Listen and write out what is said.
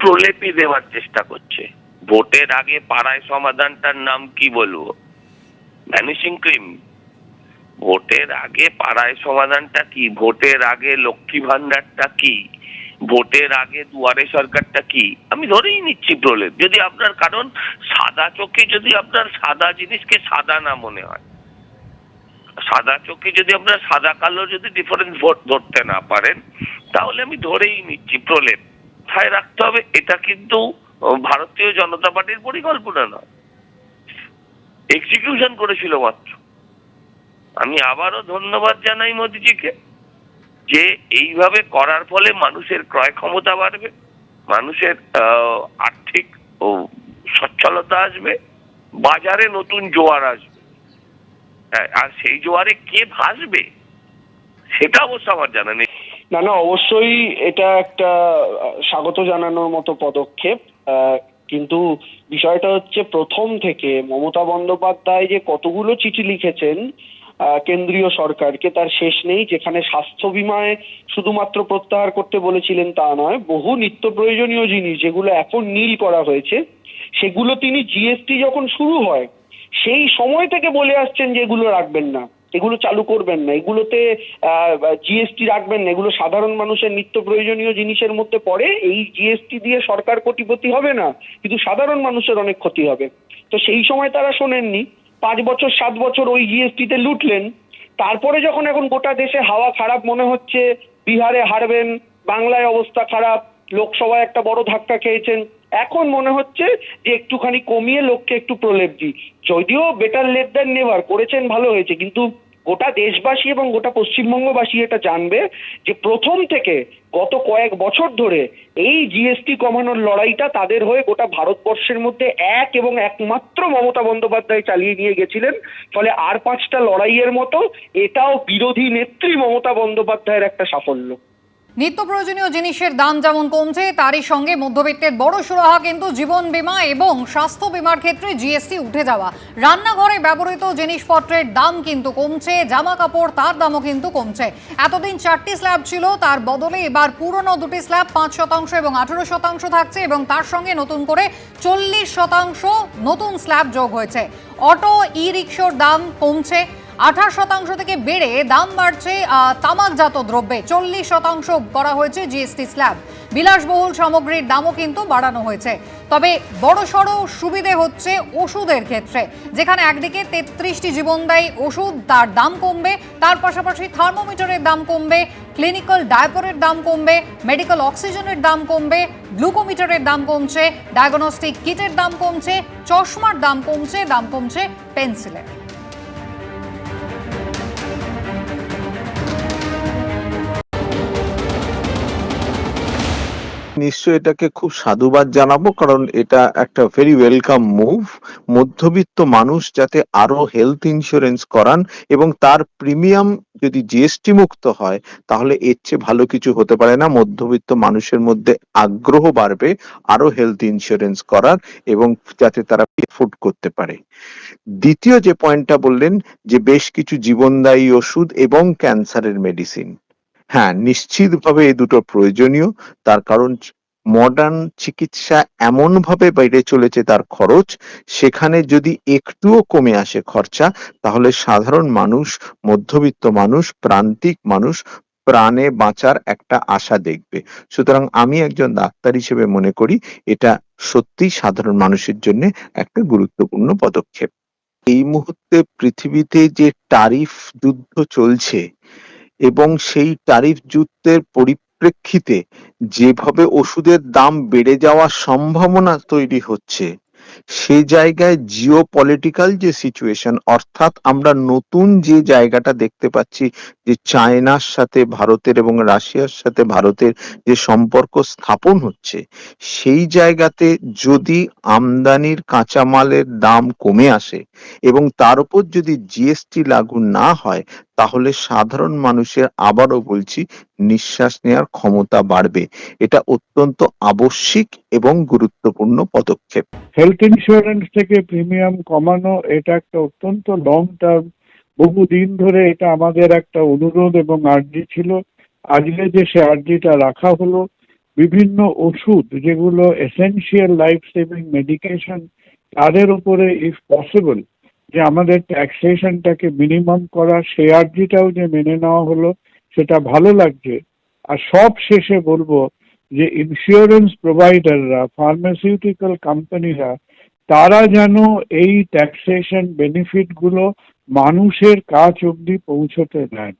প্রলেপই দেওয়ার চেষ্টা করছে। ভোটের আগে পাড়ায় সমাধানটার নাম কি বলব? ভ্যানিশিং ক্রিম ভোটের আগে পাড়ায় সমাধানটা কি? ভোটের আগে লক্ষ্মী ভান্ডারটা কি? ভোটের আগে দুয়ারে সরকারটা কি? আমি ধরেই নিচ্ছি প্রলেপ। যদি আপনার কারণ সাদা চোখে যদি আপনার সাদা জিনিসকে সাদা না মনে হয়। সাদা চোখে যদি আপনার সাদা কালো যদি ডিফারেন্স ভোট ধরতে না পারেন, তাহলে আমি ধরেই নিচ্ছি প্রলেপ। মাথায় রাখতে হবে এটা কিন্তু ভারতীয় জনতা পার্টির পরিকল্পনা নয়। এক্সিকিউশন করেছিল মাত্র। আমি আবারও ধন্যবাদ জানাই মোদিজিকে যে এইভাবে করার ফলে মানুষের ক্রয় ক্ষমতা বাড়বে মানুষের আর্থিক সচ্ছলতা আসবে বাজারে নতুন জোয়ার আসবে। হ্যাঁ, আর সেই জোয়ারে কে ভাসবে সেটা অবশ্য আমার জানা নেই। না না, অবশ্যই এটা একটা স্বাগত জানানোর মতো পদক্ষেপ। কিন্তু বিষয়টা হচ্ছে প্রথম থেকে মমতা বন্দ্যোপাধ্যায় যে কতগুলো চিঠি লিখেছেন কেন্দ্রীয় সরকারকে, তার শেষ নেই, যেখানে স্বাস্থ্য বিমায় শুধুমাত্র প্রত্যাহার করতে বলেছিলেন তা নয়, বহু নিত্য প্রয়োজনীয় জিনিস যেগুলো এখন নীল করা হয়েছে, সেগুলো তিনি জিএসটি যখন শুরু হয়, সেই সময় থেকে বলে আসছেন যে এগুলো রাখবেন না। এগুলো চালু করবেন না। এগুলোতে জিএসটি রাখবেন না। এগুলো সাধারণ মানুষের নিত্য প্রয়োজনীয় জিনিসের মধ্যে পড়ে। এই জিএসটি দিয়ে সরকার কোটিপতি হবে না, কিন্তু সাধারণ মানুষের অনেক ক্ষতি হবে। তো সেই সময় তারা শোনেননি। পাঁচ বছর, সাত বছর ওই জিএসটিতে লুটলেন। তারপরে যখন এখন গোটা দেশে হাওয়া খারাপ, মনে হচ্ছে বিহারে হারবেন, বাংলায় অবস্থা খারাপ, লোকসভায় একটা বড় ধাক্কা খেয়েছেন, এখন মনে হচ্ছে যে একটুখানি কমিয়ে লোককে একটু প্রলেপ দিই। যদিও বেটার লেট দেন নেভার করেছেন ভালো হয়েছে, কিন্তু গোটা দেশবাসী এবং গোটা পশ্চিমবঙ্গবাসী এটা জানবে যে প্রথম থেকে গত কয়েক বছর ধরে এই জিএসটি কমানোর লড়াইটা তাদের হয়ে গোটা ভারতবর্ষের মধ্যে এক এবং একমাত্র মমতা বন্দ্যোপাধ্যায় চালিয়ে নিয়ে গেছিলেন। ফলে আর পাঁচটা লড়াইয়ের মতো এটাও বিরোধী নেত্রী মমতা বন্দ্যোপাধ্যায়ের একটা সাফল্য। নিত্য প্রয়োজনীয় জিনিসের দাম যেমন কমছে, তারই সঙ্গে মধ্যবিত্তের বড় সুরাহা কিন্তু জীবন বীমা এবং স্বাস্থ্য বীমার ক্ষেত্রে জিএসটি উঠে যাওয়া। রান্নাঘরে ব্যবহৃত জিনিসপত্রের দাম কিন্তু কমছে জামা কাপড় তার দামও কিন্তু কমছে। এতদিন চারটি স্ল্যাব ছিল, তার বদলে এবার পুরনো দুটি স্ল্যাব পাঁচ শতাংশ এবং আঠেরো শতাংশ থাকছে এবং তার সঙ্গে নতুন করে চল্লিশ শতাংশ নতুন স্ল্যাব যোগ হয়েছে। অটো ই রিক্সার দাম কমছে আঠাশ শতাংশ থেকে বেড়ে দাম বাড়ছে তামাকজাত দ্রব্যে। চল্লিশ শতাংশ করা হয়েছে জিএসটি স্ল্যাব। বিলাসবহুল সামগ্রীর দামও কিন্তু বাড়ানো হয়েছে। তবে বড় সড় সুবিধে হচ্ছে ওষুধের ক্ষেত্রে। যেখানে একদিকে তেত্রিশটি জীবনদায়ী ওষুধ, তার দাম কমবে, তার পাশাপাশি থার্মোমিটারের দাম কমবে, ক্লিনিক্যাল ডায়াপরের দাম কমবে মেডিকেল অক্সিজেনের দাম কমবে, গ্লুকোমিটারের দাম কমছে, ডায়াগনস্টিক কিটের দাম কমছে, চশমার দাম কমছে দাম কমছে পেন্সিলের। নিশ্চয় এটাকে খুব সাধুবাদ জানাব, কারণ এটা একটা ভেরি ওয়েলকাম মুভ মধ্যবিত্ত মানুষ যাতে আরও হেলথ ইন্স্যুরেন্স করান এবং তার প্রিমিয়াম যদি জিএসটি মুক্ত হয়, তাহলে এর চেয়ে ভালো কিছু হতে পারে না। মধ্যবিত্ত মানুষের মধ্যে আগ্রহ বাড়বে আরও হেলথ ইন্স্যুরেন্স করার এবং যাতে তারা এফোর্ড করতে পারে। দ্বিতীয় যে পয়েন্টটা বললেন, যে বেশ কিছু জীবনদায়ী ওষুধ এবং ক্যান্সারের মেডিসিন হ্যাঁ নিশ্চিতভাবে এই দুটো প্রয়োজনীয়। তার কারণ মডার্ন চিকিৎসা এমন ভাবে বেড়ে চলেছে তার খরচ, সেখানে যদি একটুও কমে আসে খরচা, তাহলে সাধারণ মানুষ, মধ্যবিত্ত মানুষ, প্রান্তিক মানুষ প্রাণে বাঁচার একটা আশা দেখবে। সুতরাং আমি একজন ডাক্তার হিসেবে মনে করি, এটা সত্যি সাধারণ মানুষের জন্য একটা গুরুত্বপূর্ণ পদক্ষেপ। এই মুহূর্তে পৃথিবীতে যে টারিফ যুদ্ধ চলছে এবং সেই টারিফ যুদ্ধের পরিপ্রেক্ষিতে যেভাবে ওষুধের দাম বেড়ে যাওয়ার সম্ভাবনা তৈরি হচ্ছে, সে জায়গায় জিও পলিটিক্যাল যে সিচুয়েশন অর্থাৎ আমরা নতুন যে জায়গাটা দেখতে পাচ্ছি যে চায়নার সাথে ভারতের এবং রাশিয়ার সাথে ভারতের যে সম্পর্ক স্থাপন হচ্ছে, সেই জায়গাতে যদি আমদানির কাঁচামালের দাম কমে আসে এবং তার উপর যদি জিএসটি লাগু না হয় তাহলে সাধারণ মানুষের, আবারও বলছি, নিঃশ্বাস নেওয়ার ক্ষমতা বাড়বে। এটা অত্যন্ত আবশ্যিক এবং গুরুত্বপূর্ণ পদক্ষেপ। হেলথ ইন্স্যুরেন্স থেকে প্রিমিয়াম কমানো, এটা একটা অত্যন্ত লং টার্ম বহুদিন ধরে এটা আমাদের একটা অনুরোধ এবং আর্জি ছিল। আজকে যে সে আর্জিটা রাখা হলো, বিভিন্ন ওষুধ যেগুলো এসেনশিয়াল লাইফ সেভিং মেডিকেশন তাদের উপরে ইফ পসিবল যে আমাদের ট্যাক্সেশনটাকে মিনিমাম করা সে আর্জিটাও যে মেনে নেওয়া হলো, সেটা ভালো লাগছে। আর সব শেষে বলব যে ইন্স্যুরেন্স প্রোভাইডাররা ফার্মাসিউটিক্যাল কোম্পানিরা তারা যেন এই ট্যাক্সেশন বেনিফিটগুলো মানুষের কাছ অব্দি পৌঁছতে দেন।